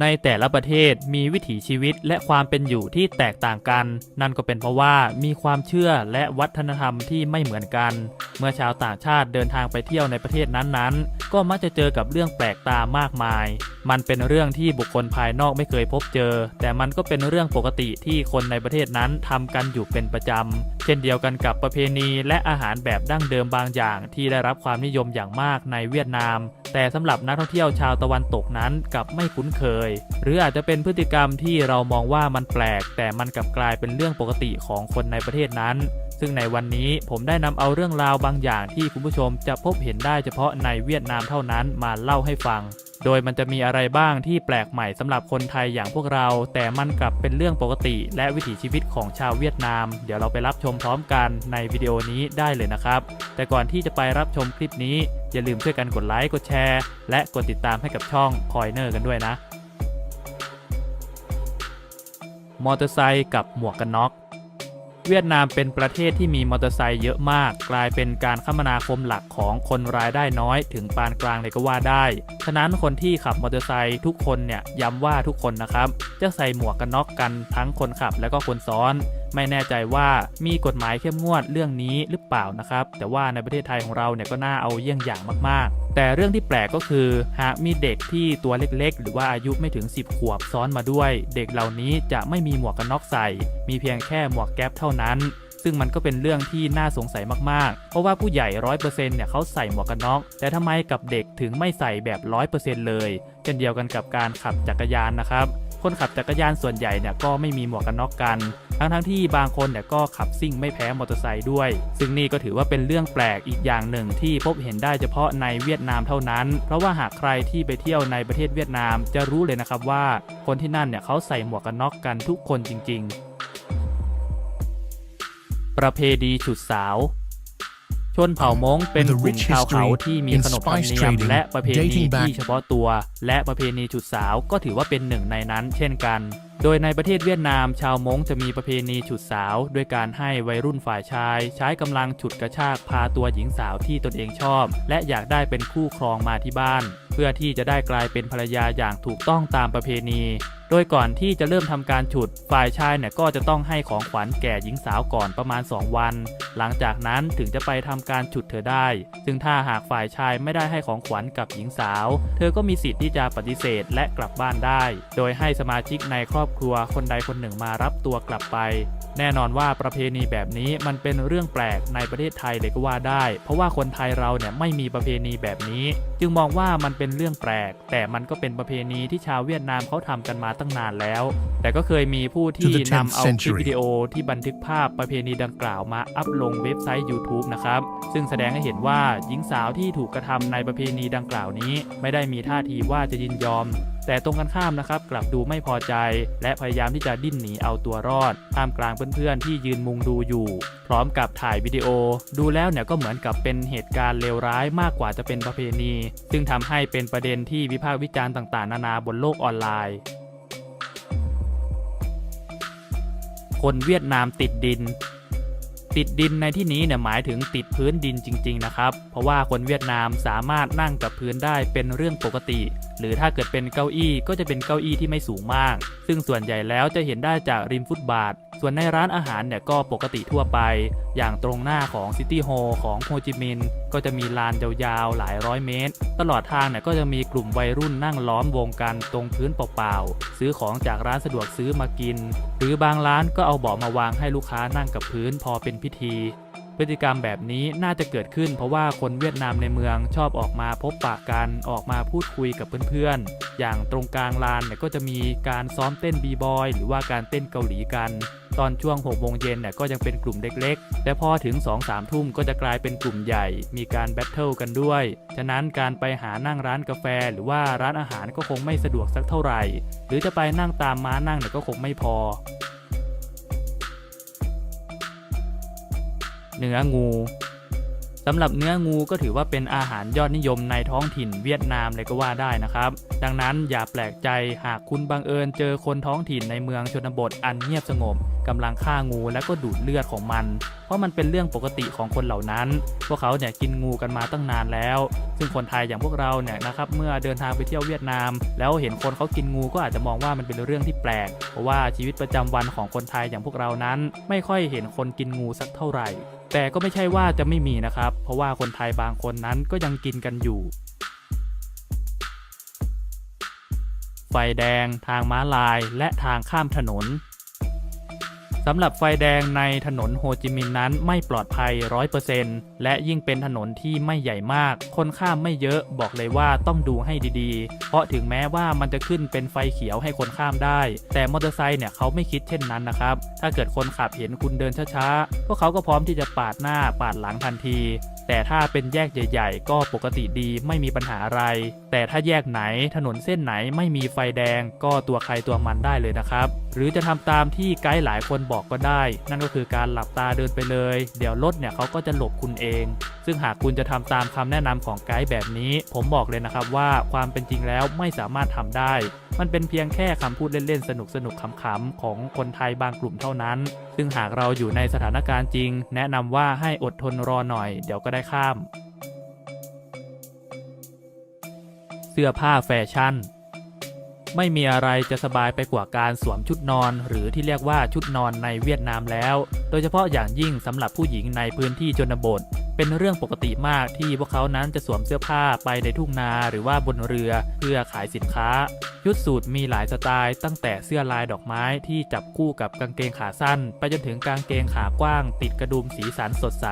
ในแต่ละประเทศมีวิถีชีวิตและความเป็นอยู่ที่แตกต่างกัน นั่นก็เป็นเพราะว่ามีความเชื่อและวัฒนธรรมที่ไม่เหมือนกัน เมื่อชาวต่างชาติเดินทางไปเที่ยวในประเทศนั้นๆ ก็มักจะเจอกับเรื่องแปลกตามากมาย มันเป็นเรื่องที่บุคคลภายนอกไม่เคยพบเจอ แต่มันก็เป็นเรื่องปกติที่คนในประเทศนั้นทำกันอยู่เป็นประจำ เช่นเดียวกันกับประเพณีและอาหารแบบดั้งเดิมบางอย่างที่ได้รับความนิยมอย่างมากในเวียดนาม แต่สำหรับนักท่องเที่ยวชาวตะวันตกนั้นกลับไม่คุ้นเคย หรืออาจจะเป็นพฤติกรรมที่เรามองว่ามันแปลก แต่มันกลับกลายเป็นเรื่องปกติของคนในประเทศนั้น ซึ่งในวันนี้ผมได้นำเอาเรื่องราวบางอย่างที่คุณผู้ชมจะพบเห็นได้เฉพาะในเวียดนามเท่านั้นมาเล่าให้ฟัง โดยมันจะมีอะไรบ้างที่แปลกใหม่สำหรับคนไทยอย่างพวกเรา แต่มันกลับเป็นเรื่องปกติ และวิถีชีวิตของชาวเวียดนาม เดี๋ยวเราไปรับชมพร้อมกันในวิดีโอนี้ได้เลยนะครับ แต่ก่อนที่จะไปรับชมคลิปนี้ อย่าลืมช่วยกันกดไลค์กดแชร์ และกดติดตามให้กับช่องคอยเนอร์กันด้วยนะ มอเตอร์ไซค์กับหมวกกันน็อก เวียดนามเป็นประเทศที่มีมอเตอร์ไซค์เยอะมาก กลายเป็นการคมนาคมหลักของคนรายได้น้อย ถึงปานกลางเลยก็ว่าได้ ฉะนั้นคนที่ขับมอเตอร์ไซค์ทุกคนเนี่ยย้ำว่าทุกคนนะครับ จะใส่หมวกกันน็อกกันทั้งคนขับและก็คนซ้อน ไม่แน่ใจว่ามีกฎหมายเข้มงวดเรื่องนี้หรือเปล่านะครับ แต่ว่าในประเทศไทยของเราเนี่ยก็น่าเอาเยี่ยงอย่างมาก ๆ แต่เรื่องที่แปลกก็คือ หากมีเด็กที่ตัวเล็กๆ หรือว่าอายุไม่ถึง 10 ขวบซ้อนมาด้วย เด็กเหล่านี้จะไม่มีหมวกกันน็อกใส่ มีเพียงแค่หมวกแก๊ปเท่านั้นซึ่งมันก็เป็นเรื่องที่น่าสงสัยมากๆ เพราะว่าผู้ใหญ่ร้อยเปอร์เซ็นต์เนี่ยเขาใส่หมวกกันน็อก แต่ทำไมกับเด็กถึงไม่ใส่แบบร้อยเปอร์เซ็นต์เลย เช่นเดียวกันกับการขับจักรยานนะครับ คนขับจักรยานส่วนใหญ่เนี่ยก็ไม่มีหมวกกันน็อกกัน ทั้งทั้งๆที่บางคนเนี่ยก็ขับซิ่งไม่แพ้มอเตอร์ไซค์ด้วย ซึ่งนี่ก็ถือว่าเป็นเรื่องแปลกอีกอย่างหนึ่งที่พบเห็นได้เฉพาะในเวียดนามเท่านั้น เพราะว่าหากใครที่ไปเที่ยวในประเทศเวียดนามจะรู้เลยนะครับว่า คนที่นั่นเนี่ยเขาใส่หมวกกันน็อกกันทุกคนจริง ๆ ประเพณีฉุดสาว ชนเผ่ามงเป็นกลุ่มชาวเขาที่มีขนบธรรมเนียมและประเพณีที่เฉพาะตัว และประเพณีฉุดสาวก็ถือว่าเป็นหนึ่งในนั้นเช่นกัน โดยในประเทศเวียดนาม ชาวม้งจะมีประเพณีฉุดสาวด้วยการให้วัยรุ่นฝ่ายชาย ใช้กำลังฉุดกระชากพาตัวหญิงสาวที่ตนเองชอบ และอยากได้เป็นคู่ครองมาที่บ้าน เพื่อที่จะได้กลายเป็นภรรยาอย่างถูกต้องตามประเพณี โดยก่อนที่จะเริ่มทำการฉุด ฝ่ายชายเนี่ยก็จะต้องให้ของขวัญแก่หญิงสาวก่อนประมาณ 2 วัน หลังจากนั้นถึงจะไปทำการฉุดเธอได้ ซึ่งถ้าหากฝ่ายชายไม่ได้ให้ของขวัญกับหญิงสาว เธอก็มีสิทธิ์ที่จะปฏิเสธและกลับบ้านได้ โดยให้สมาชิกในครอบครัวคนใดคนหนึ่งมารับตัวกลับไป แน่นอนว่าประเพณีแบบนี้มันเป็นเรื่องแปลกในประเทศไทยเลยก็ว่าได้ เพราะว่าคนไทยเราเนี่ยไม่มีประเพณีแบบนี้ จึงมองว่ามันเป็นเรื่องแปลก แต่มันก็เป็นประเพณีที่ชาวเวียดนามเขาทำกันมาตั้งนานแล้ว แต่ก็เคยมีผู้ที่นำเอาคลิปวิดีโอที่บันทึกภาพประเพณีดังกล่าวมาอัพลงเว็บไซต์ YouTube นะครับซึ่งแสดงให้เห็นว่าหญิงสาวที่ถูกกระทำในประเพณีดังกล่าวนี้ ไม่ได้มีท่าทีว่าจะยินยอมแต่ตรงกันข้ามนะครับกลับดูไม่พอใจ และพยายามที่จะดิ้นหนีเอาตัวรอดท่ามกลางเพื่อนๆที่ยืนมุงดูอยู่ พร้อมกับถ่ายวิดีโอ ดูแล้วเนี่ยก็เหมือนกับเป็นเหตุการณ์เลวร้ายมากกว่าจะเป็นประเพณี ซึ่งทำให้เป็นประเด็นที่วิพากษ์วิจารณ์ต่างๆ นานาบนโลกออนไลน์คนเวียดนามติดดิน ติดดินในที่นี้เนี่ยหมายถึงติดพื้นดินจริง ๆ นะครับ เพราะว่าคนเวียดนามสามารถนั่งกับพื้นได้เป็นเรื่องปกติ หรือถ้าเกิดเป็นเก้าอี้ก็จะเป็นเก้าอี้ที่ไม่สูงมาก ซึ่งส่วนใหญ่แล้วจะเห็นได้จากริมฟุตบาท ส่วนในร้านอาหารเนี่ยก็ปกติทั่วไป อย่างตรงหน้าของซิตี้โฮของโฮจิมินห์ก็จะมีลานยาวๆหลายร้อยเมตร ตลอดทางเนี่ยก็จะมีกลุ่มวัยรุ่นนั่งล้อมวงกันตรงพื้นเปล่าๆ ซื้อของจากร้านสะดวกซื้อมากิน หรือบางร้านก็เอาเบาะมาวางให้ลูกค้านั่งกับพื้นพอเป็นพิธีพฤติกรรมแบบนี้น่าจะเกิดขึ้นเพราะว่าคนเวียดนามในเมืองชอบออกมาพบปะกันออกมาพูดคุยกับเพื่อนๆ อย่างตรงกลางลานเนี่ยก็จะมีการซ้อมเต้นบีบอยหรือว่าการเต้นเกาหลีกัน ตอนช่วง6โมงเย็นเนี่ยก็ยังเป็นกลุ่มเล็กๆ แต่พอถึง 2-3 ทุ่มก็จะกลายเป็นกลุ่มใหญ่ มีการแบทเทิลกันด้วย ฉะนั้นการไปหานั่งร้านกาแฟหรือว่าร้านอาหารก็คงไม่สะดวกสักเท่าไหร่ หรือจะไปนั่งตามม้านั่งเนี่ยก็คงไม่พอเนื้องูำหรับเนื้องูก็ถือว่าเป็นอาหารยอดนิยมในท้องถิ่นเวียดนามเลยก็ว่าได้นะครับ ดังนั้นอย่าแปลกใจหากคุณบังเอิญเจอคนท้องถิ่นในเมืองชนบทอันเงียบสงบกำลังฆ่างูและก็ดูดเลือดของมัน เพราะมันเป็นเรื่องปกติของคนเหล่านั้น พวกเขาเนี่ยกินงูกันมาตั้งนานแล้ว ซึ่งคนไทยอย่างพวกเราเนี่ยนะครับเมื่อเดินทางไปเที่ยวเวียดนาม แล้วเห็นคนเขากินงูก็อาจจะมองว่ามันเป็นเรื่องที่แปลก เพราะว่าชีวิตประจำวันของคนไทยอย่างพวกเรานั้น ไม่ค่อยเห็นคนกินงูสักเท่าไหร่ แต่ก็ไม่ใช่ว่าจะไม่มีนะครับ เพราะว่าคนไทยบางคนนั้นก็ยังกินกันอยู่ ไฟแดง ทางม้าลาย และทางข้ามถนน สำหรับไฟแดงในถนนโฮจิมินห์นั้นไม่ปลอดภัย 100%และยิ่งเป็นถนนที่ไม่ใหญ่มาก คนข้ามไม่เยอะบอกเลยว่าต้องดูให้ดีๆ เพราะถึงแม้ว่ามันจะขึ้นเป็นไฟเขียวให้คนข้ามได้ แต่มอเตอร์ไซค์เนี่ยเขาไม่คิดเช่นนั้นนะครับ ถ้าเกิดคนขับเห็นคุณเดินช้าๆ พวกเขาก็พร้อมที่จะปาดหน้าปาดหลังทันที แต่ถ้าเป็นแยกใหญ่ ๆ ก็ปกติดีไม่มีปัญหาอะไร แต่ถ้าแยกไหนถนนเส้นไหนไม่มีไฟแดง ก็ตัวใครตัวมันได้เลยนะครับ หรือจะทำตามที่ไกด์หลายคนบอกก็ได้ นั่นก็คือการหลับตาเดินไปเลย เดี๋ยวรถเนี่ยเขาก็จะหลบคุณเอง ซึ่งหากคุณจะทำตามคำแนะนำของไกด์แบบนี้ ผมบอกเลยนะครับว่าความเป็นจริงแล้วไม่สามารถทำได้ มันเป็นเพียงแค่คำพูดเล่นๆสนุกๆขำๆของคนไทยบางกลุ่มเท่านั้น ซึ่งหากเราอยู่ในสถานการณ์จริง แนะนำว่าให้อดทนรอหน่อย เดี๋ยวก็ได้ได้ข้าม เสื้อผ้าแฟชั่น ไม่มีอะไรจะสบายไปกว่าการสวมชุดนอน หรือที่เรียกว่าชุดนอนในเวียดนามแล้ว โดยเฉพาะอย่างยิ่งสำหรับผู้หญิงในพื้นที่ชนบทเป็นเรื่องปกติมากที่พวกเขานั้นจะสวมเสื้อผ้าไปในทุ่งนาหรือว่าบนเรือเพื่อขายสินค้า ชุดสูทมีหลายสไตล์ตั้งแต่เสื้อลายดอกไม้ที่จับคู่กับกางเกงขาสั้น ไปจนถึงกางเกงขากว้าง ติดกระดุมสีสันสดใส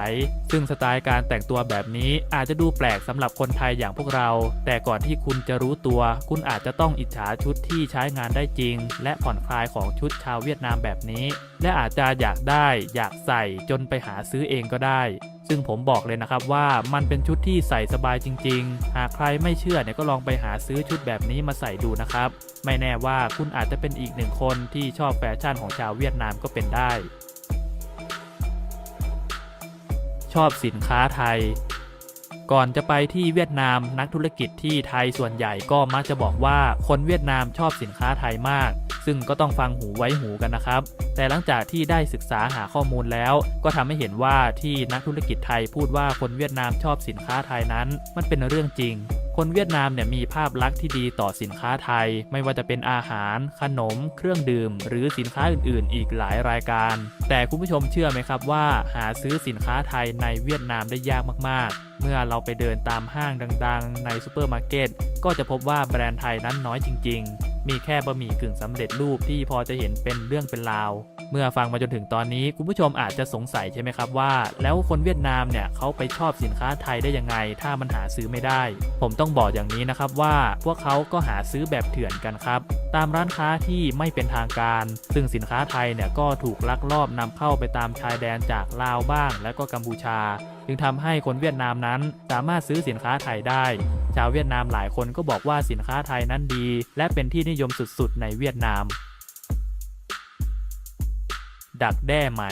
ซึ่งสไตล์การแต่งตัวแบบนี้อาจจะดูแปลกสำหรับคนไทยอย่างพวกเรา แต่ก่อนที่คุณจะรู้ตัว คุณอาจจะต้องอิจฉาชุดที่ใช้งานได้จริง และผ่อนคลายของชุดชาวเวียดนามแบบนี้ และอาจจะอยากได้ อยากใส่จนไปหาซื้อเองก็ได้ ซึ่งผมบอกเลยนะครับว่ามันเป็นชุดที่ใส่สบายจริง ๆ หากใครไม่เชื่อเนี่ยก็ลองไปหาซื้อชุดแบบนี้มาใส่ดูนะครับ ไม่แน่ว่าคุณอาจจะเป็นอีกหนึ่งคนที่ชอบแฟชั่นของชาวเวียดนามก็เป็นได้ ชอบสินค้าไทย ก่อนจะไปที่เวียดนามนักธุรกิจที่ไทยส่วนใหญ่ก็มักจะบอกว่าคนเวียดนามชอบสินค้าไทยมาก ซึ่งก็ต้องฟังหูไว้หูกันนะครับ แต่หลังจากที่ได้ศึกษาหาข้อมูลแล้ว ก็ทำให้เห็นว่าที่นักธุรกิจไทยพูดว่าคนเวียดนามชอบสินค้าไทยนั้น มันเป็นเรื่องจริง คนเวียดนามเนี่ยมีภาพลักษณ์ที่ดีต่อสินค้าไทย ไม่ว่าจะเป็นอาหาร ขนม เครื่องดื่ม หรือสินค้าอื่น ๆ อีกหลายรายการ แต่คุณผู้ชมเชื่อไหมครับว่า หาซื้อสินค้าไทยในเวียดนามได้ยากมาก ๆเมื่อเราไปเดินตามห้างดังๆ ในซูเปอร์มาร์เก็ตก็จะพบว่าแบรนด์ไทยนั้นน้อยจริง ๆ มีแค่บะหมี่กึ่งสำเร็จรูปที่พอจะเห็นเป็นเรื่องเป็นราว เมื่อฟังมาจนถึงตอนนี้คุณผู้ชมอาจจะสงสัยใช่ไหมครับว่า แล้วคนเวียดนามเนี่ยเขาไปชอบสินค้าไทยได้ยังไง ถ้ามันหาซื้อไม่ได้ ผมต้องบอกอย่างนี้นะครับว่าพวกเขาก็หาซื้อแบบเถื่อนกันครับ ตามร้านค้าที่ไม่เป็นทางการ ซึ่งสินค้าไทยเนี่ยก็ถูกลักลอบนำเข้าไปตามชายแดนจากลาวบ้าง และก็กัมพูชา จึงทำให้คนเวียดนามนั้นสามารถซื้อสินค้าไทยได้ ชาวเวียดนามหลายคนก็บอกว่าสินค้าไทยนั้นดี และเป็นที่นิยมสุดๆ ในเวียดนาม ดักแด้ไหม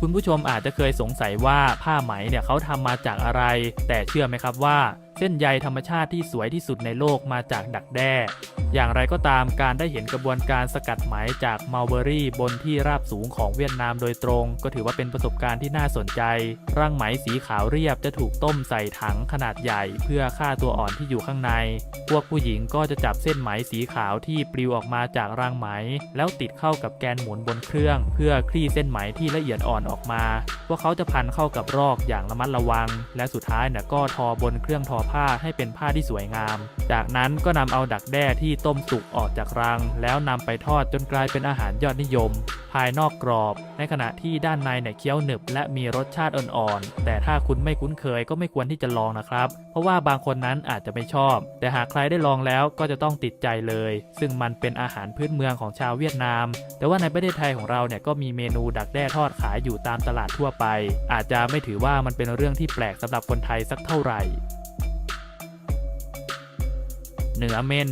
คุณผู้ชมอาจจะเคยสงสัยว่าผ้าไหมเนี่ยเขาทำมาจากอะไร แต่เชื่อไหมครับว่า เส้นใยธรรมชาติที่สวยที่สุดในโลกมาจากดักแด้ อย่างไรก็ตามการได้เห็นกระบวนการสกัดไหมจากมัลเบอรี่บนที่ราบสูงของเวียดนามโดยตรง ก็ถือว่าเป็นประสบการณ์ที่น่าสนใจ ร่างไหมสีขาวเรียบจะถูกต้มใส่ถังขนาดใหญ่ เพื่อฆ่าตัวอ่อนที่อยู่ข้างใน พวกผู้หญิงก็จะจับเส้นไหมสีขาวที่ปลิวออกมาจากรางไหม แล้วติดเข้ากับแกนหมุนบนเครื่อง เพื่อคลี่เส้นไหมที่ละเอียดอ่อนออกมา พวกเขาจะพันเข้ากับรอกอย่างระมัดระวัง และสุดท้ายนี่ยก็ทอบนเครื่องทอผ้าให้เป็นผ้าที่สวยงาม จากนั้นก็นำเอาดักแด้ที่ต้มสุกออกจากรัง แล้วนำไปทอดจนกลายเป็นอาหารยอดนิยม ภายนอกกรอบ ในขณะที่ด้านในเนี่ยเคี้ยวหนึบ และมีรสชาติอ่อนๆ แต่ถ้าคุณไม่คุ้นเคยก็ไม่ควรที่จะลองนะครับ เพราะว่าบางคนนั้นอาจจะไม่ชอบ แต่หากใครได้ลองแล้วก็จะต้องติดใจเลย ซึ่งมันเป็นอาหารพื้นเมืองของชาวเวียดนาม แต่ว่าในประเทศไทยของเราเนี่ยก็มีเมนูดักแด้ทอดขายอยู่ตามตลาดทั่วไป อาจจะไม่ถือว่ามันเป็นเรื่องที่แปลกสำหรับคนไทยสักเท่าไหร่ เนื้อเม่น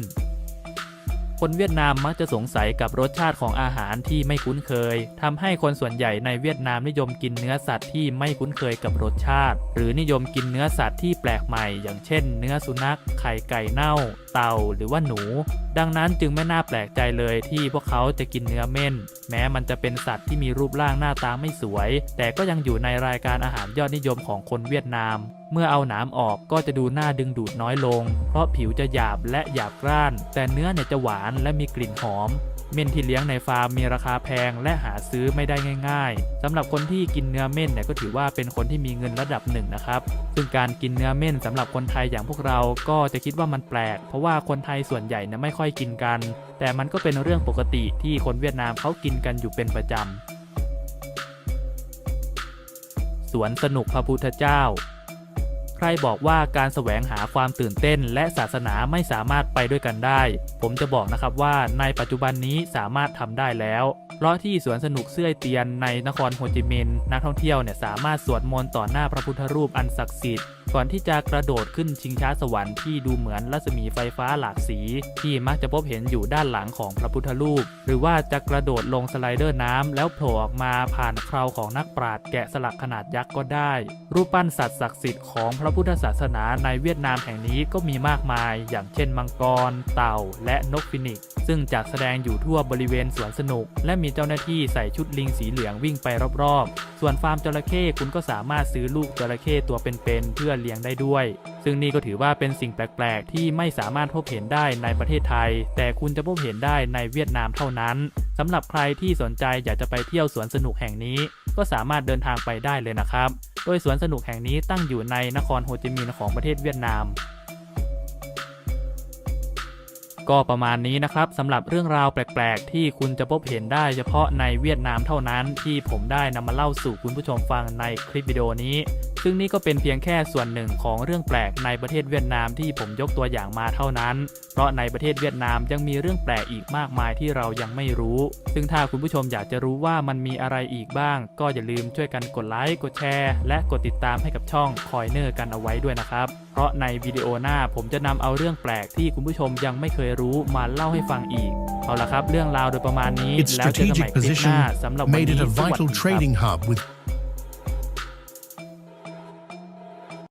คนเวียดนามมักจะสงสัยกับรสชาติของอาหารที่ไม่คุ้นเคยทำให้คนส่วนใหญ่ในเวียดนามนิยมกินเนื้อสัตว์ที่ไม่คุ้นเคยกับรสชาติ หรือนิยมกินเนื้อสัตว์ที่แปลกใหม่ อย่างเช่น เนื้อสุนัข ไข่ไก่เน่า เต่าหรือว่าหนู ดังนั้นจึงไม่น่าแปลกใจเลยที่พวกเขาจะกินเนื้อเม่น แม้มันจะเป็นสัตว์ที่มีรูปร่างหน้าตาไม่สวย แต่ก็ยังอยู่ในรายการอาหารยอดนิยมของคนเวียดนามเมื่อเอาหนามออกก็จะดูน่าดึงดูดน้อยลง เพราะผิวจะหยาบและหยาบกร้าน แต่เนื้อเนี่ยจะหวานและมีกลิ่นหอม เม่นที่เลี้ยงในฟาร์มมีราคาแพงและหาซื้อไม่ได้ง่าย ๆสำหรับคนที่กินเนื้อเม่นเนี่ยก็ถือว่าเป็นคนที่มีเงินระดับหนึ่งนะครับ ซึ่งการกินเนื้อเม่นสำหรับคนไทยอย่างพวกเราก็จะคิดว่ามันแปลก เพราะว่าคนไทยส่วนใหญ่เนี่ยไม่ค่อยกินกัน แต่มันก็เป็นเรื่องปกติที่คนเวียดนามเขากินกันอยู่เป็นประจำสวนสนุกพระพุทธเจ้า ใครบอกว่าการแสวงหาความตื่นเต้น และศาสนาไม่สามารถไปด้วยกันได้ ผมจะบอกนะครับว่าในปัจจุบันนี้สามารถทำได้แล้วเพราะที่สวนสนุกเสื้อเตียนในนครโฮจิมินห์นักท่องเที่ยวเนี่ยสามารถสวดมนต์ต่อหน้าพระพุทธรูปอันศักดิ์สิทธิ์ก่อนที่จะกระโดดขึ้นชิงช้าสวรรค์ที่ดูเหมือนรัศมีไฟฟ้าหลากสี ที่มักจะพบเห็นอยู่ด้านหลังของพระพุทธรูป หรือว่าจะกระโดดลงสไลเดอร์น้ำแล้วโผล่ออกมาผ่านเคราของนักปราชญ์แกะสลักขนาดยักษ์ก็ได้ รูปปั้นสัตว์ศักดิ์สิทธิ์ของพระพุทธศาสนาในเวียดนามแห่งนี้ก็มีมากมาย อย่างเช่นมังกร เต่า และนกฟินิกซ์ซึ่งจัดแสดงอยู่ทั่วบริเวณสวนสนุก และมีเจ้าหน้าที่ใส่ชุดลิงสีเหลืองวิ่งไปรอบๆ ส่วนฟาร์มจระเข้คุณก็สามารถซื้อลูกจระเข้ตัวเป็นๆเพื่อเลี้ยงได้ด้วย ซึ่งนี่ก็ถือว่าเป็นสิ่งแปลกๆ ที่ไม่สามารถพบเห็นได้ในประเทศไทย แต่คุณจะพบเห็นได้ในเวียดนามเท่านั้นสำหรับใครที่สนใจอยากจะไปเที่ยวสวนสนุกแห่งนี้ ก็สามารถเดินทางไปได้เลยนะครับ โดยสวนสนุกแห่งนี้ตั้งอยู่ในนครโฮจิมินห์ของประเทศเวียดนาม ก็ประมาณนี้นะครับสำหรับเรื่องราวแปลก ๆ ที่คุณจะพบเห็นได้เฉพาะในเวียดนามเท่านั้นที่ผมได้นำมาเล่าสู่คุณผู้ชมฟังในคลิปวิดีโอนี้ ซึ่งนี่ก็เป็นเพียงแค่ส่วนหนึ่งของเรื่องแปลกในประเทศเวียดนามที่ผมยกตัวอย่างมาเท่านั้น เพราะในประเทศเวียดนามยังมีเรื่องแปลกอีกมากมายที่เรายังไม่รู้ ซึ่งถ้าคุณผู้ชมอยากจะรู้ว่ามันมีอะไรอีกบ้าง ก็อย่าลืมช่วยกันกดไลค์กดแชร์ และกดติดตามให้กับช่องคอยเนอร์กันเอาไว้ด้วยนะครับ เพราะในวิดีโอหน้าผมจะนำเอาเรื่องแปลกที่คุณผู้ชมยังไม่เคยรู้มาเล่าให้ฟังอีกเอาละครับ เรื่องราวโดยประมาณนี้ Its แล้วเจอกันใหม่ strategic คลิปหน้า position สำหรับวัน made นี้ it a สวัสดี vital ครับ trading hub with